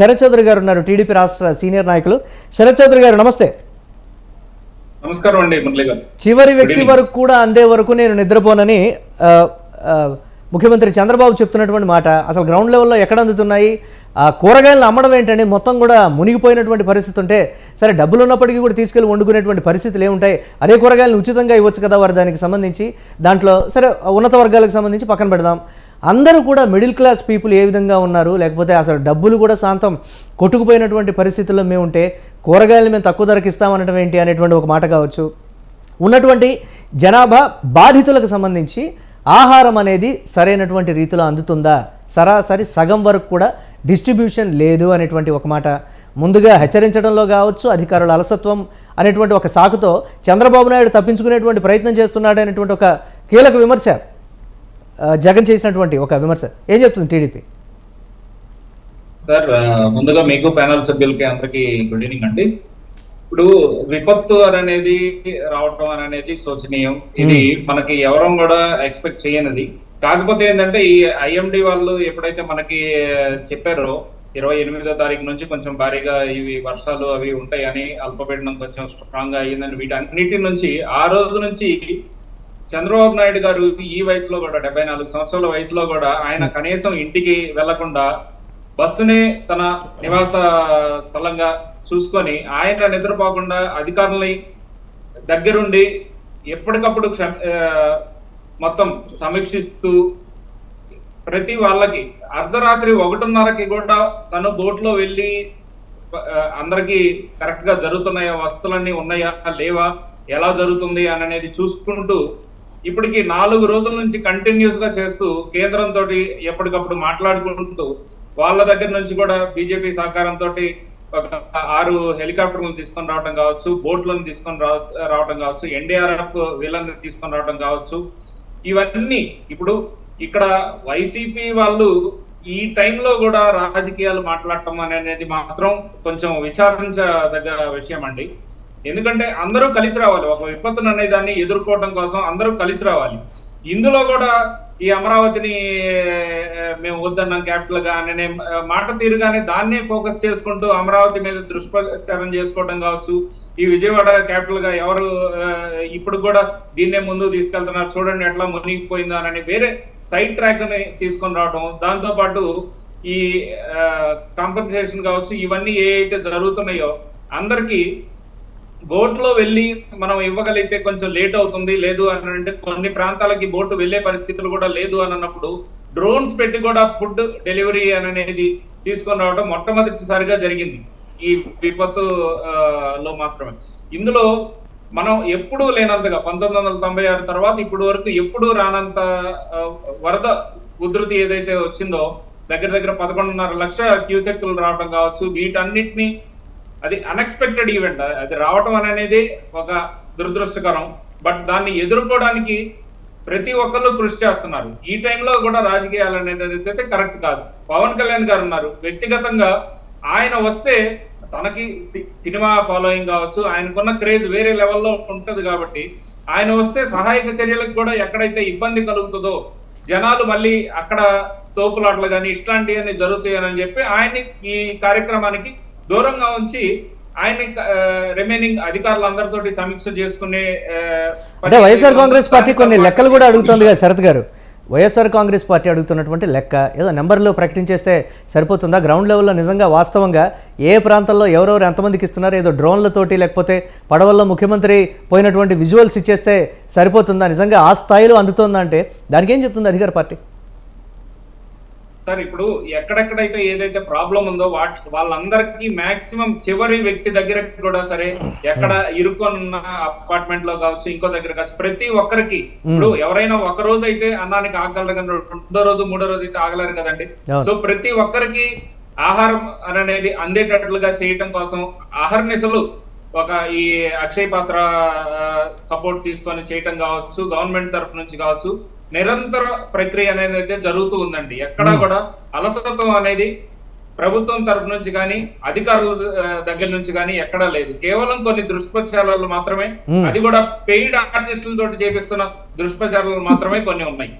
శరత్ చౌదరి గారు ఉన్నారు టీడీపీ రాష్ట్ర సీనియర్ నాయకులు. శరత్ చౌదరి గారు నమస్తే. నమస్కారం అండి మురళి గారు. చివరి వ్యక్తి వరకు కూడా అందే వరకు నేను నిద్రపోనని ముఖ్యమంత్రి చంద్రబాబు చెప్తున్నటువంటి మాట. అసలు గ్రౌండ్ లెవెల్లో ఎక్కడ అందుతున్నాయి? ఆ కూరగాయలను అమ్మడం ఏంటండి మొత్తం కూడా మునిగిపోయినటువంటి పరిస్థితి ఉంటే సరే డబ్బులు ఉన్నప్పటికీ కూడా తీసుకెళ్ళి వండుకునేటువంటి పరిస్థితులు ఏముంటాయి అదే కూరగాయలను ఉచితంగా ఇవ్వచ్చు కదా వారు దానికి సంబంధించి? దాంట్లో సరే ఉన్నత వర్గాలకు సంబంధించి పక్కన పెడదాం. అందరూ కూడా మిడిల్ క్లాస్ పీపుల్ ఏ విధంగా ఉన్నారు? లేకపోతే అసలు డబ్బులు కూడా శాంతం కొట్టుకుపోయినటువంటి పరిస్థితుల్లో మేము ఉంటే కూరగాయలు మేము తక్కువ ధరకు ఇస్తామనటం ఏంటి అనేటువంటి ఒక మాట కావచ్చు. ఉన్నటువంటి జనాభా బాధితులకు సంబంధించి ఆహారం అనేది సరైనటువంటి రీతిలో అందుతుందా? సరాసరి సగం వరకు కూడా డిస్ట్రిబ్యూషన్ లేదు అనేటువంటి ఒక మాట. ముందుగా హెచ్చరించడంలో కావచ్చు అధికారుల అలసత్వం అనేటువంటి ఒక సాకుతో చంద్రబాబు నాయుడు తప్పించుకునేటువంటి ప్రయత్నం చేస్తున్నాడు అనేటువంటి ఒక కీలక విమర్శ. జగన్ చేసినటువంటి ఒక విమర్శ. ఏం చెప్తుంది టీడీపీ? సార్ ముందుగా మీకు ప్యానల్ సభ్యులకి అందరికి గుడ్ ఈవినింగ్ అండి. ఇప్పుడు విపత్తు అనేది రావటం అనేది శోచనీయం. ఇది మనకి ఎవరం కూడా ఎక్స్పెక్ట్ చేయనిది. కాకపోతే ఏంటంటే ఈ ఐఎండి వాళ్ళు ఎప్పుడైతే మనకి చెప్పారో ఇరవై ఎనిమిదో తారీఖు నుంచి కొంచెం భారీగా ఇవి వర్షాలు అవి ఉంటాయని అల్పపీడనం కొంచెం స్ట్రాంగ్గా అయ్యిందని వీటన్నిటి నుంచి ఆ రోజు నుంచి చంద్రబాబు నాయుడు గారు ఈ వయసులో కూడా డెబ్బై నాలుగు సంవత్సరాల వయసులో కూడా ఆయన కనీసం ఇంటికి వెళ్ళకుండా బస్సునే తన నివాస స్థలంగా చూసుకొని ఆయన నిద్రపోకుండా అధికారులని దగ్గరుండి ఎప్పటికప్పుడు మొత్తం సమీక్షిస్తూ ప్రతి వాళ్ళకి అర్ధరాత్రి ఒకటిన్నరకి కూడా తను బోట్లో వెళ్ళి అందరికి కరెక్ట్గా జరుగుతున్నాయా వస్తువులన్నీ ఉన్నాయా లేవా ఎలా జరుగుతుంది అని అనేది చూసుకుంటూ ఇప్పటికి నాలుగు రోజుల నుంచి కంటిన్యూస్గా చేస్తూ కేంద్రంతో ఎప్పటికప్పుడు మాట్లాడుకుంటూ వాళ్ళ దగ్గర నుంచి కూడా బీజేపీ సహకారంతో ఒక ఆరు హెలికాప్టర్లను తీసుకొని రావడం కావచ్చు బోట్లను తీసుకొని రావ- రావడం కావచ్చు ఎన్డీఆర్ఎఫ్ వీళ్ళని తీసుకొని రావడం కావచ్చు. ఇవన్నీ ఇప్పుడు ఇక్కడ వైసీపీ వాళ్ళు ఈ టైంలో కూడా రాజకీయాలు మాట్లాడటం అనేది మాత్రం కొంచెం విచారించదగ్గ విషయం అండి ఎందుకంటే అందరూ కలిసి రావాలి. ఒక విపత్తును అనే దాన్ని ఎదుర్కోవడం కోసం అందరూ కలిసి రావాలి. ఇందులో కూడా ఈ అమరావతిని మేము వద్దన్నాం క్యాపిటల్గా అనే మాట తీరుగానే దాన్నే ఫోకస్ చేసుకుంటూ అమరావతి మీద దుష్ప్రచారం చేసుకోవడం కావచ్చు. ఈ విజయవాడ క్యాపిటల్గా ఎవరు ఇప్పుడు కూడా దీన్నే ముందు తీసుకెళ్తున్నారు. చూడండి ఎట్లా మునిగిపోయిందా అని వేరే సైడ్ ట్రాక్ని తీసుకొని రావడం. దాంతో పాటు ఈ కాంపెన్సేషన్ కావచ్చు ఇవన్నీ ఏ అయితే జరుగుతున్నాయో అందరికీ బోట్లో వెళ్ళి మనం ఇవ్వగలిగితే కొంచెం లేట్ అవుతుంది లేదు అని అంటే కొన్ని ప్రాంతాలకి బోటు వెళ్ళే పరిస్థితులు కూడా లేదు అని అన్నప్పుడు డ్రోన్స్ పెట్టి కూడా ఫుడ్ డెలివరీ అని అనేది తీసుకొని రావడం మొట్టమొదటిసారిగా జరిగింది. ఈ విపత్తు లో మాత్రమే. ఇందులో మనం ఎప్పుడూ లేనంతగా పంతొమ్మిది వందల తొంభై ఆరు తర్వాత ఇప్పుడు వరకు ఎప్పుడూ రానంత వరద ఉధృతి ఏదైతే వచ్చిందో దగ్గర దగ్గర పదకొండున్నర లక్ష క్యూసెక్లు రావడం కావచ్చు వీటన్నిటిని అది అన్ఎక్స్పెక్టెడ్ ఈవెంట్ అది రావటం అనేది ఒక దురదృష్టకరం. బట్ దాన్ని ఎదుర్కోవడానికి ప్రతి ఒక్కరు కృషి చేస్తున్నారు. ఈ టైంలో కూడా రాజకీయాలు అనేది అయితే కరెక్ట్ కాదు. పవన్ కళ్యాణ్ గారు ఉన్నారు. వ్యక్తిగతంగా ఆయన వస్తే తనకి సి- సినిమా ఫాలోయింగ్ కావచ్చు ఆయనకున్న క్రేజ్ వేరే లెవెల్లో ఉంటుంది కాబట్టి ఆయన వస్తే సహాయక చర్యలకు కూడా ఎక్కడైతే ఇబ్బంది కలుగుతుందో జనాలు మళ్ళీ అక్కడ తోపులాట్లు కానీ ఇట్లాంటివన్నీ జరుగుతాయని చెప్పి ఆయన్ని ఈ కార్యక్రమానికి దూరంగా ఉంచి ఆయన రిమైనింగ్ అధికారులందరితోటి సమీక్ష చేసుకునే అంటే వైఎస్ఆర్ కాంగ్రెస్ పార్టీ కొన్ని లెక్కలు కూడా అడుగుతుంది కదా శరత్ గారు. వైఎస్ఆర్ కాంగ్రెస్ పార్టీ అడుగుతున్నటువంటి లెక్క ఏదో నెంబర్లో ప్రకటించేస్తే సరిపోతుందా? గ్రౌండ్ లెవెల్లో నిజంగా వాస్తవంగా ఏ ప్రాంతంలో ఎవరెవరు ఎంతమందికి ఇస్తున్నారు? ఏదో డ్రోన్లతోటి లేకపోతే పడవల్లో ముఖ్యమంత్రి పోయినటువంటి విజువల్స్ ఇచ్చేస్తే సరిపోతుందా? నిజంగా ఆ స్థాయిలో అందుతోందా అంటే దానికి ఏం చెప్తుంది అధికార పార్టీ? సార్ ఇప్పుడు ఎక్కడెక్కడైతే ఏదైతే ప్రాబ్లం ఉందో వాటి వాళ్ళందరికీ మాక్సిమం చివరి వ్యక్తి దగ్గర కూడా సరే ఎక్కడ ఇరుక్కున్న అపార్ట్మెంట్లో కావచ్చు ఇంకో దగ్గర కావచ్చు ప్రతి ఒక్కరికి ఇప్పుడు ఎవరైనా ఒక రోజు అయితే అన్నానికి ఆగలరు కానీ రెండో రోజు మూడో రోజు అయితే ఆగలేరు కదండి. సో ప్రతి ఒక్కరికి ఆహారం అనేది అందేటట్లుగా చేయటం కోసం ఆహర్నిశలు ఒక ఈ అక్షయ పాత్ర సపోర్ట్ తీసుకొని చేయటం కావచ్చు గవర్నమెంట్ తరఫు నుంచి కావచ్చు నిరంతర ప్రక్రియ అనేది అయితే జరుగుతూ ఉందండి. ఎక్కడా కూడా అలసత్వం అనేది ప్రభుత్వం తరఫు నుంచి కానీ అధికారుల దగ్గర నుంచి కానీ ఎక్కడా లేదు. కేవలం కొన్ని దుష్ప్రచారాలు మాత్రమే Hmm. అది కూడా పెయిడ్ ఆర్టిస్టులతో చేపిస్తున్న దుష్ప్రచారాలు మాత్రమే కొన్ని ఉన్నాయి.